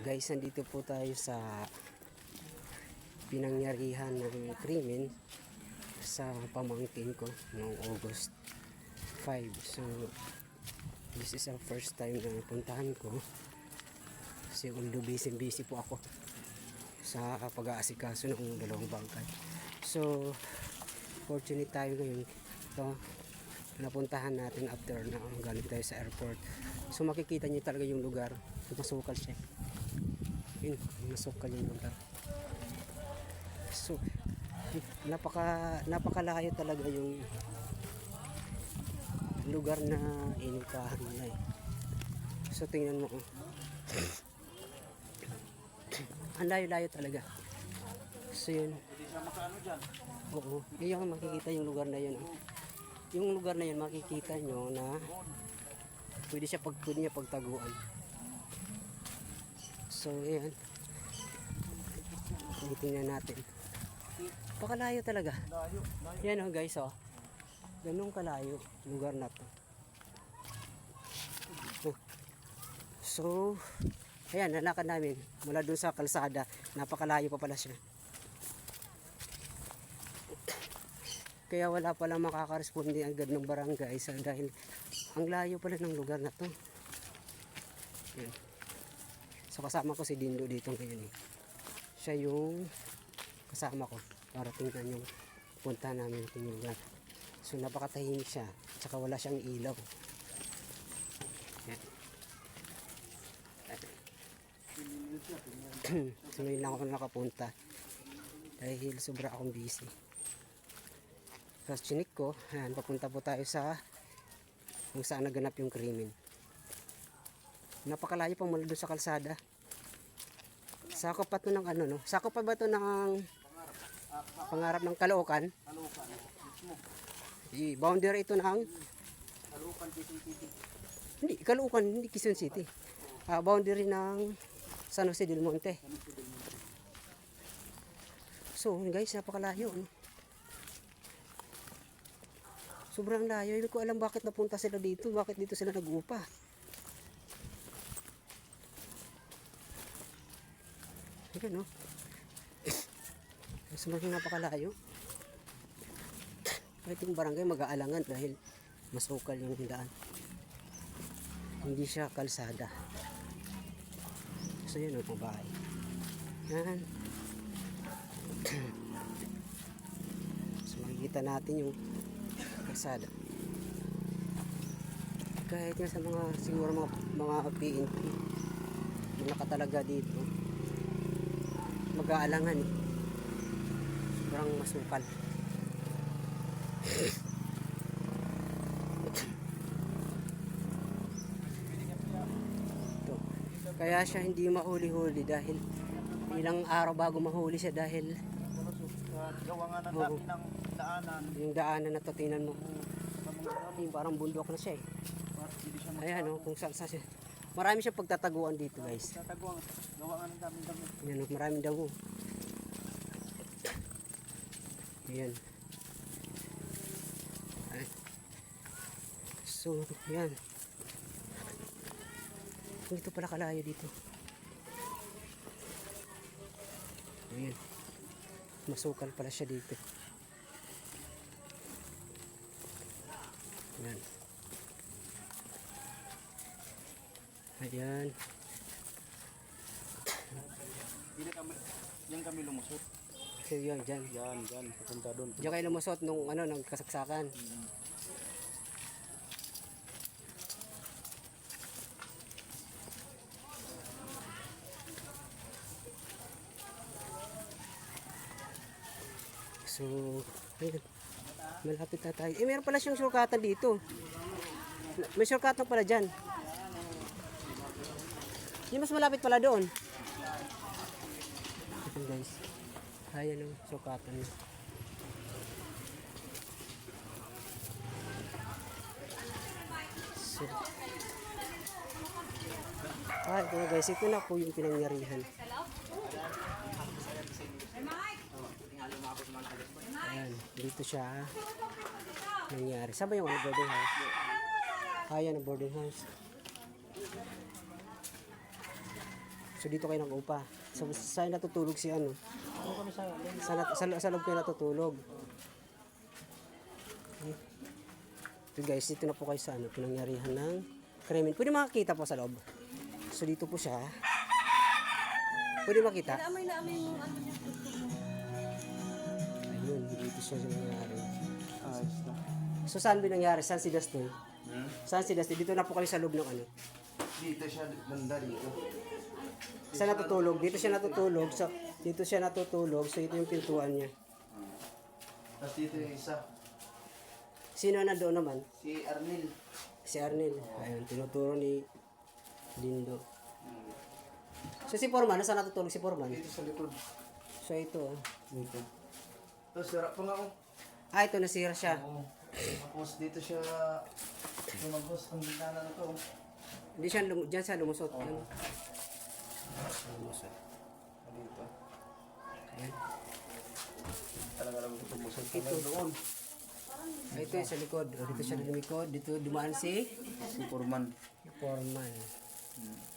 Guys, nandito po tayo sa pinangyarihan ng krimen sa pamangkin ko noong August 5. So, this is our first time na puntahan ko. Kasi although busy busy po ako sa pag-aasikaso ng dalawang bangkay. So, fortunate tayo ngayon. Ito, napuntahan natin after na galing tayo sa airport. So makikita niyo talaga yung lugar. Masukal siya. Yun, masukal yung lugar. So, napaka napakalayo talaga yung lugar na inupahan nila eh. So tingnan mo oh. Ang layo-layo talaga. So yun. Oo. Yung makikita yung lugar na yun. oh. Yung lugar na yun makikita nyo na pwede siya pag pwede niya pagtaguan. So ayan. Titingnan natin. Pakalayo talaga. Layo, layo. Yan oh guys oh. Ganun kalayo lugar na to. Oh. So, ayan, nalakad namin mula dun sa kalsada. Napakalayo pa pala siya. Kaya wala pala makakaresponde agad ng barangay sa dahil ang layo pala ng lugar na to. Yan. So kasama ko si Dindo dito ngayon eh. Siya yung kasama ko para tingnan yung punta namin lugar. So napakatahimik siya. Tsaka wala siyang ilaw. Yan. so ngayon lang ako nakapunta. Dahil sobra akong busy. Tapos chinik ko, ayan, papunta po tayo sa kung saan naganap yung krimen. Napakalayo pa mula doon sa kalsada. Sakop pa to ng ano, no? Sakop pa ba to ng pangarap ng Caloocan? Kalukan. Mismo. Boundary ito ng Quezon City. hindi Caloocan, hindi Quezon City. Ah, boundary ng San Jose del Monte. Si Del Monte? So, guys, napakalayo. No? Sobrang layo. Hindi ko alam bakit napunta sila dito. Bakit dito sila nag-upa. Ayan, no? Sobrang napakalayo. Kahit yung barangay mag-aalangan dahil masukal yung daan. Hindi siya kalsada. So, yun, ang bahay. Yan. So makikita natin yung kalsada. Kahit nga sa mga siguro mga mga PNP na nakatalaga dito mag-aalangan eh. Sobrang masukal. Ito. Kaya siya hindi mahuli-huli dahil ilang araw bago mahuli siya dahil gawa nga ng Oo. dami ng daanan. yung daanan na to tingnan mo Sa yung parang bundok na siya eh ayan oh, kung saan saan siya marami siya pagtataguan dito guys magtataguan. Gawa nga ng dami dami. Ayan oh, maraming daw ayan. Ay. so yan dito pala kalayo dito. Ayan. Masukal pala siya dito. Ayan. Ayan Hindi kami, yan kami lumusot. so yun dyan Yan, yan. Papunta doon. Diyan kayo lumusot nung ano, nung kasaksakan. So, ayun. Malapit na tayo. Eh, meron pala siyang shortcutan dito. May shortcutan pala dyan. Yung mas malapit pala doon. Ito guys. Ayan shortcutan niya. So, ah, ito na guys, ito na po yung pinangyarihan. Ayan, dito siya nangyari. Saan ba yung ano, boarding house? Ah, yan ang boarding house. So dito kayo nag-upa. So saan natutulog si ano? Kami sa Sa, sa, sa loob kayo natutulog. Okay. Ito guys, dito na po kayo sa ano, pinangyarihan ng krimen. Pwede makakita po sa loob. So dito po siya. Pwede makita? Naamoy na amoy yung ano niya. Ayun, dito siya nangyari. Ayos na. So saan ba nangyari? Saan si Dustin? Hmm? Saan si Dustin? Dito na po kami sa loob ng ano. Dito siya banda dito. Saan natutulog? Dito siya natutulog. So, dito siya natutulog. So ito yung pintuan niya. Tapos dito yung isa. Sino na doon naman? Si Arnil. Si Arnel. Ayun, tinuturo ni Lindo. So si Foreman, saan natutulog si Foreman? Dito sa likod. So ito. oh. Dito. Tapos sira pa nga ako. Ah, ito nasira siya. Oo. Tapos dito siya lumagos ang bintana na to. Hindi siya, lum- dyan siya lumusot. Yan. Lumusot. Dito. Ayan. Talaga lang ito musot Ito. doon. Ah, ito yung sa likod. Dito siya lumikod. Dito dumaan si Si Purman. Foreman. Hmm.